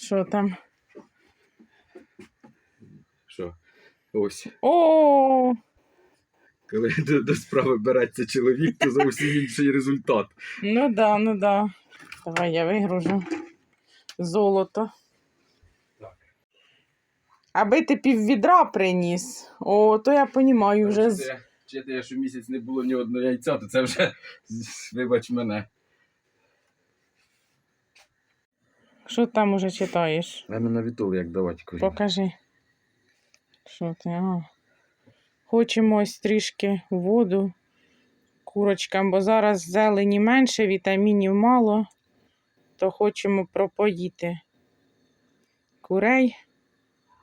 Що там? Що? Ось. О, Коли до, до справи береться чоловік, то зовсім інший результат. ну да, ну да. Давай я вигружу золото. Так. Аби ти піввідра приніс, о, то я понімаю вже. чи те, що місяць не було ні одного яйця, то це вже вибач мене. Що там уже читаєш? А на вітол як давати курі. Покажи. Що ти? А. Хочемо ось трішки воду курочкам, бо зараз зелені менше, вітамінів мало, то хочемо пропоїти курей.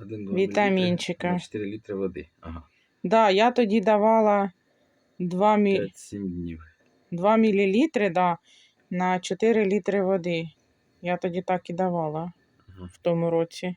Один, два Вітамінчика. мілілітри На 4 літри води. Ага. Да, я тоді давала 2, мі... 5-7 днів. 2 мл да, на 4 літри води. Я тоді так і давала Ага. в тому році.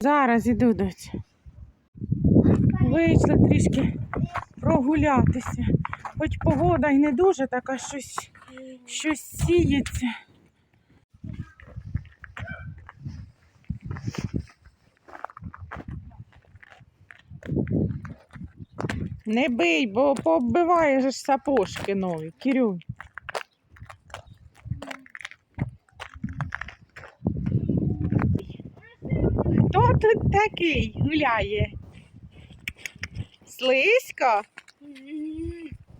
Зараз іду доць. Вийшли трішки прогулятися. Хоч погода й не дуже така, щось, щось сіється. Не бий, бо пооббиваєш ж сапожки нові, Кирюнь. Хто тут такий гуляє? Слизько?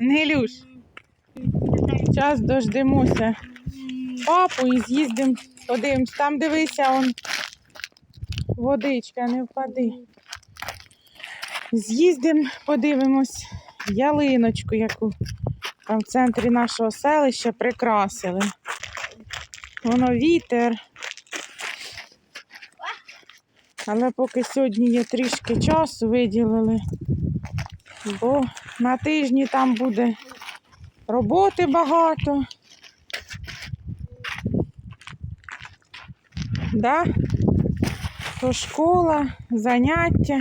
Нелюш. Зараз дождемося папу і з'їздимо, подивимось. Там дивися, он водичка, не впади. З'їздимо, подивимось ялиночку, яку там в центрі нашого селища прикрасили. Воно вітер. Але поки сьогодні є трішки часу, виділили, бо на тижні там буде роботи багато. Да? То школа, заняття.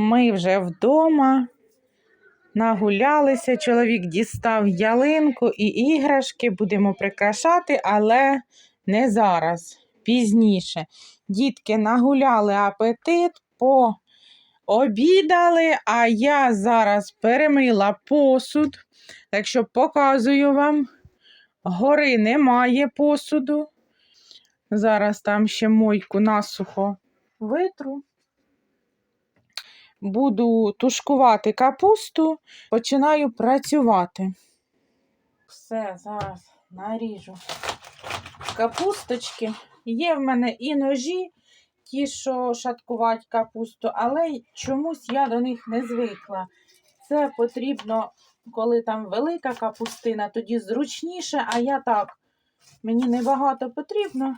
Ми вже вдома. Нагулялися, чоловік дістав ялинку і іграшки, будемо прикрашати, але не зараз, пізніше. Дітки нагуляли апетит, пообідали, а я зараз перемила посуд. Так що показую вам, гори немає посуду. Зараз там ще мойку насухо витру. Буду тушкувати капусту, починаю працювати. Все, зараз наріжу капусточки. Є в мене і ножі, ті, що шаткувати капусту, але чомусь я до них не звикла. Це потрібно, коли там велика капустина, тоді зручніше, а я так, мені небагато потрібно,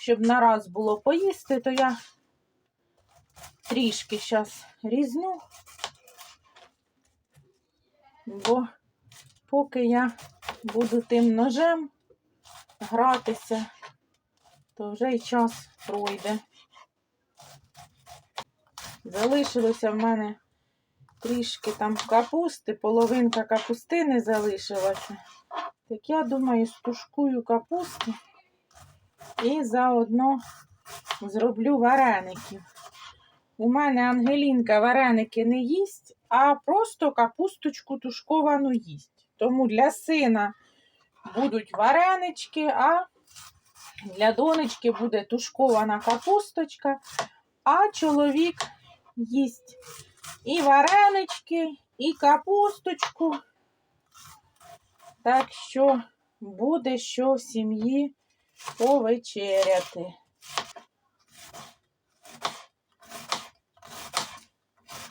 щоб на раз було поїсти, то я трішки зараз різну, бо поки я буду тим ножем гратися, то вже й час пройде. Залишилося в мене трішки там капусти, половинка капустини залишилася. Так я думаю, стушкую капусту і заодно зроблю вареників. У мене Ангелінка вареники не їсть, а просто капусточку тушковану їсть. Тому для сина будуть варенички, а для донечки буде тушкована капусточка, а чоловік їсть і варенички, і капусточку. Так що буде що в сім'ї повечеряти.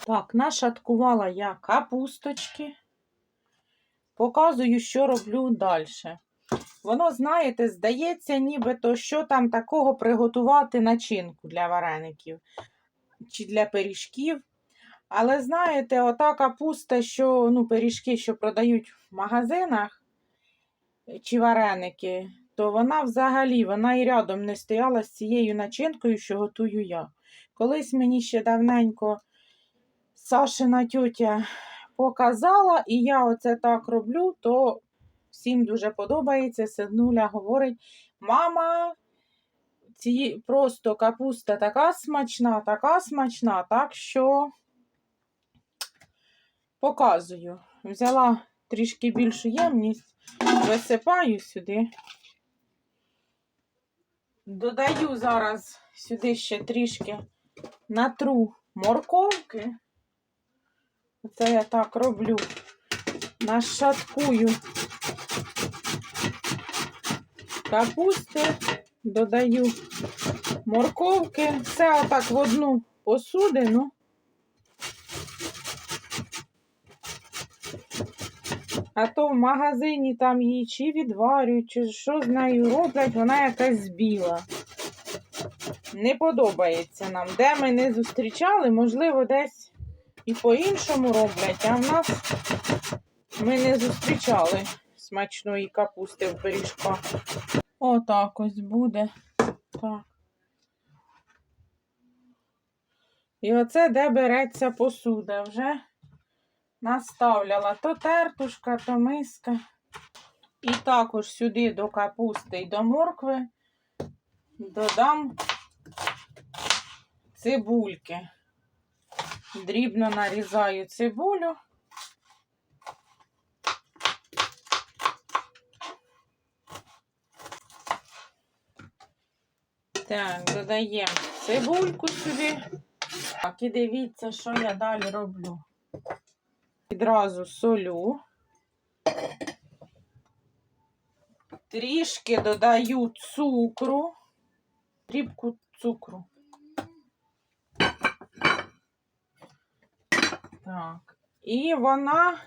Так, нашаткувала я капусточки. Показую, що роблю далі. Воно, знаєте, здається, нібито, що там такого приготувати начинку для вареників чи для пиріжків. Але знаєте, ота капуста, що ну, пиріжки, що продають в магазинах чи вареники, то вона взагалі вона і рядом не стояла з цією начинкою, що готую я. Колись мені ще давненько Сашина тьотя показала, і я оце так роблю, то всім дуже подобається. Сиднуля говорить: мама, ці просто капуста така смачна, така смачна, так що показую. Взяла трішки більшу ємність, висипаю сюди. Додаю зараз сюди ще трішки натру морковки. Це я так роблю. Нашаткую капусти, додаю морковки. Все отак в одну посудину. А то в магазині там її чи відварюють, чи що з нею роблять, вона якась збіла. Не подобається нам. Де ми не зустрічали, можливо, десь і по-іншому роблять, а в нас ми не зустрічали смачної капусти в пиріжках. Отак ось буде. Так. І оце де береться посуда. Вже наставляла то тертушка, то миска. І також сюди до капусти і до моркви додам цибульки. Дрібно нарізаю цибулю. Так, додаємо цибульку сюди. Так, і дивіться, що я далі роблю. Відразу солю. Трішки додаю цукру, дрібку цукру. Так. І вона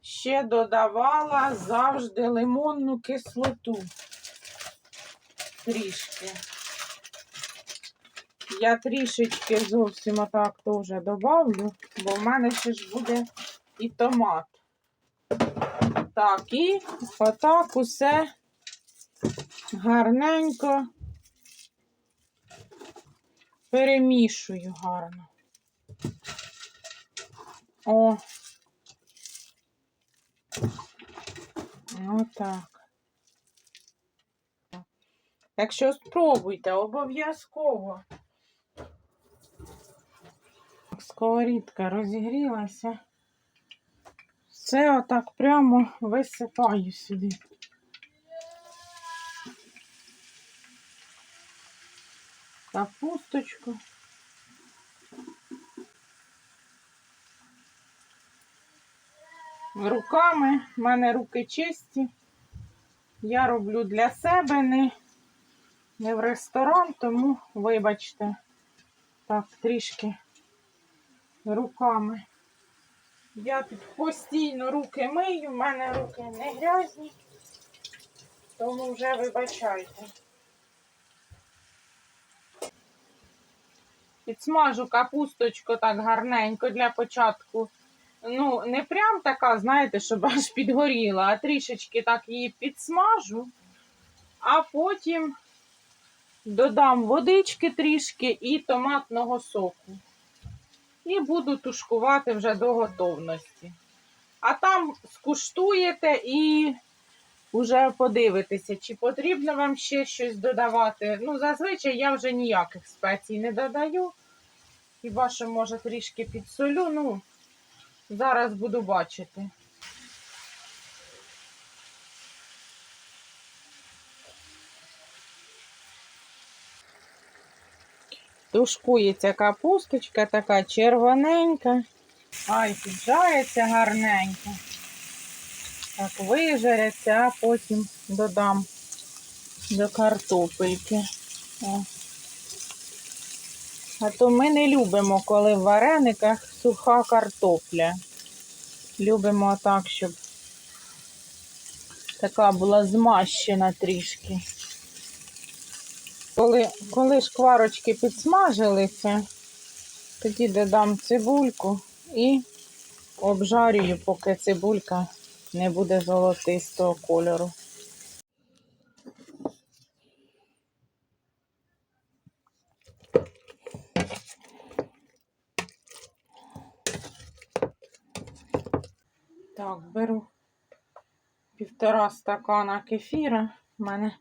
ще додавала завжди лимонну кислоту. Трішки. Я трішечки зовсім отак теж добавлю, бо в мене ще ж буде і томат. Так, і отак усе гарненько перемішую гарно. О. Отак. Так що спробуйте, обов'язково. Сковорідка розігрілася. Все отак прямо висипаю сюди. Капусточку. Руками, в мене руки чисті. Я роблю для себе, не, не в ресторан, тому вибачте, так, трішки руками. Я тут постійно руки мию, в мене руки не грязні, тому вже вибачайте. Підсмажу капусточку так гарненько для початку. Ну, не прям така, знаєте, щоб аж підгоріла, а трішечки так її підсмажу, а потім додам водички трішки і томатного соку. І буду тушкувати вже до готовності. А там скуштуєте і вже подивитеся, чи потрібно вам ще щось додавати. Ну, зазвичай я вже ніяких спецій не додаю. Хіба що, може, трішки підсолю. Ну, зараз буду бачити. Тушкується капусточка така червоненька. Ай, піджариться гарненько. Так, вижаряться, а потім додам до картопельки. О. А то ми не любимо, коли в варениках суха картопля. Любимо так, щоб така була змащена трішки. Коли, коли шкварочки підсмажилися, тоді додам цибульку і обжарюю, поки цибулька не буде золотистого кольору. Так, беру півтора стакана кефіра. У мене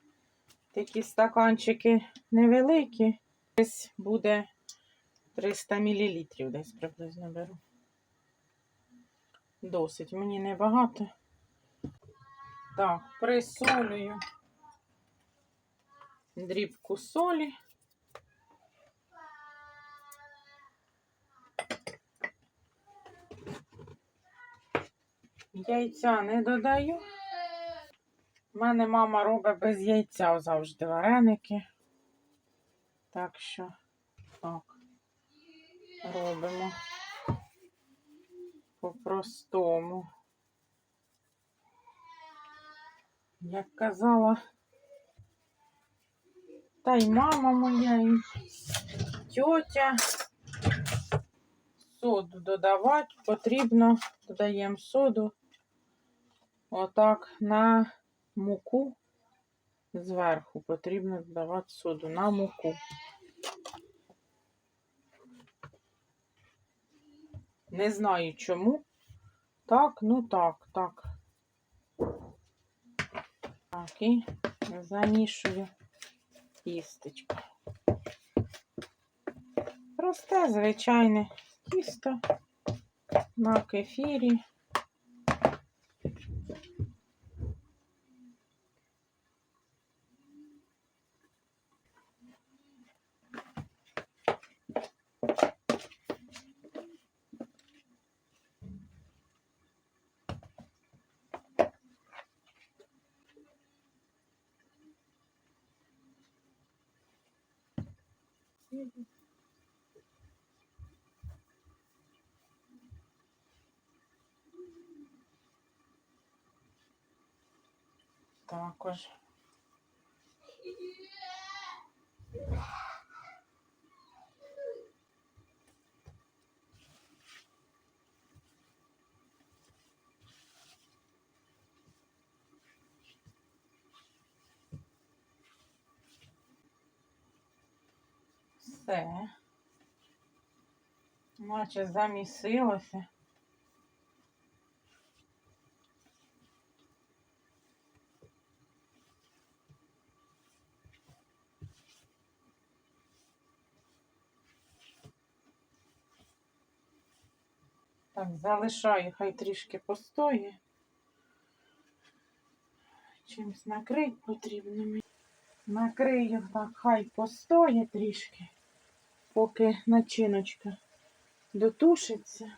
такі стаканчики невеликі. Десь буде 300 мл десь приблизно беру. Досить, мені небагато. Так, присолюю дрібку солі. Яйця не додаю. У мене мама робить без яйця завжди вареники. Так що так, робимо по-простому. Як казала, та й мама моя, і тьотя. Соду додавати потрібно, додаємо соду отак на муку зверху потрібно додавати соду на муку. Не знаю чому. Так, ну так, так. Так, і замішую тістечко. Просте, звичайне тісто на кефірі. Також. все. Наче замісилося. Так, залишаю, хай трішки постоє. Чимось накрити потрібно мені. Накрию так, хай постоє трішки поки начиночка дотушиться.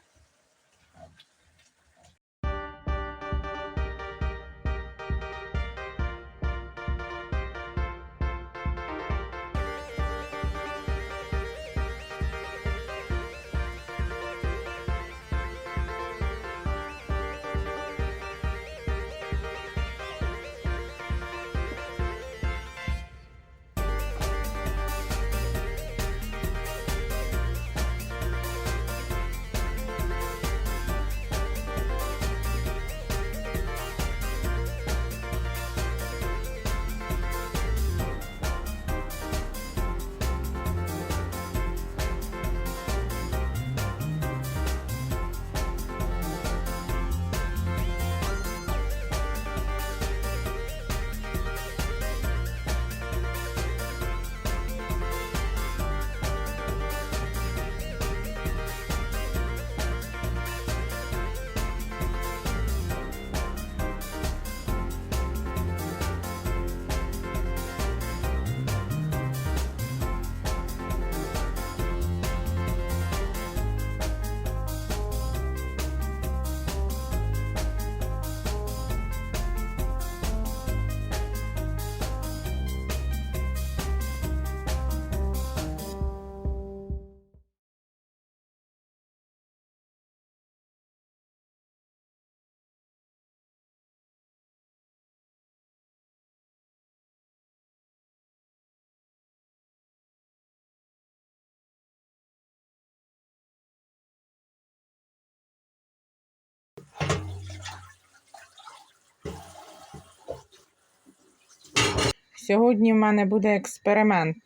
Сьогодні в мене буде експеримент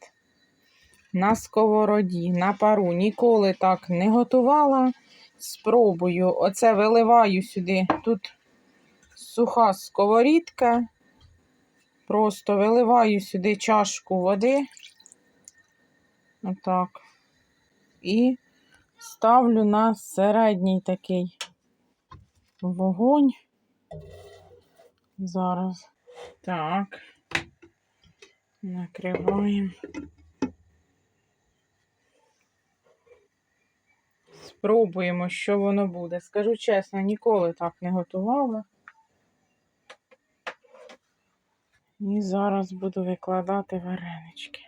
на сковороді, на пару. Ніколи так не готувала. Спробую. Оце виливаю сюди. Тут суха сковорідка. Просто виливаю сюди чашку води. Отак. І ставлю на середній такий вогонь. Зараз. Так. Накриваємо. Спробуємо, що воно буде. Скажу чесно, ніколи так не готувала. І зараз буду викладати варенички.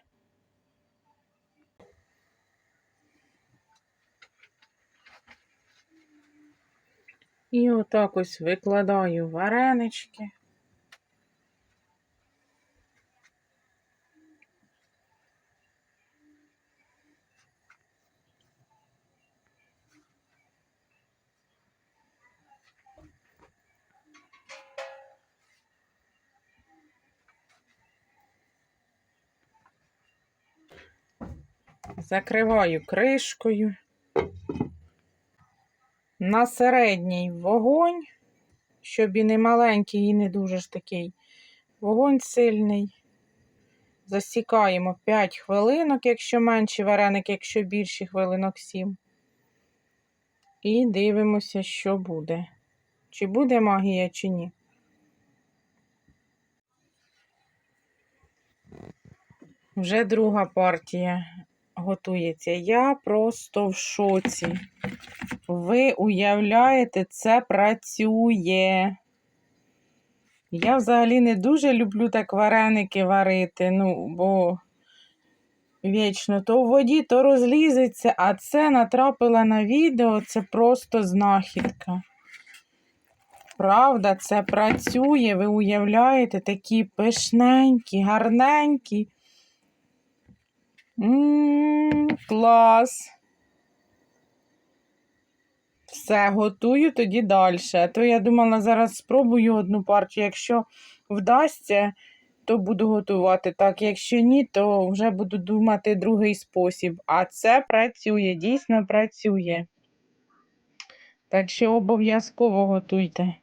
І отак ось викладаю варенички. Закриваю кришкою. На середній вогонь, щоб і не маленький, і не дуже ж такий. Вогонь сильний. Засікаємо 5 хвилинок, якщо менші вареники, якщо більші хвилинок 7. І дивимося, що буде. Чи буде магія, чи ні. Вже друга партія готується. Я просто в шоці. Ви уявляєте, це працює. Я взагалі не дуже люблю так вареники варити, ну, бо вічно то в воді, то розлізеться, а це натрапила на відео, це просто знахідка. Правда, це працює, ви уявляєте, такі пишненькі, гарненькі. Ммм, клас. Все, готую тоді далі. То я думала, зараз спробую одну партію. Якщо вдасться, то буду готувати так. Якщо ні, то вже буду думати другий спосіб. А це працює, дійсно працює. Так що обов'язково готуйте.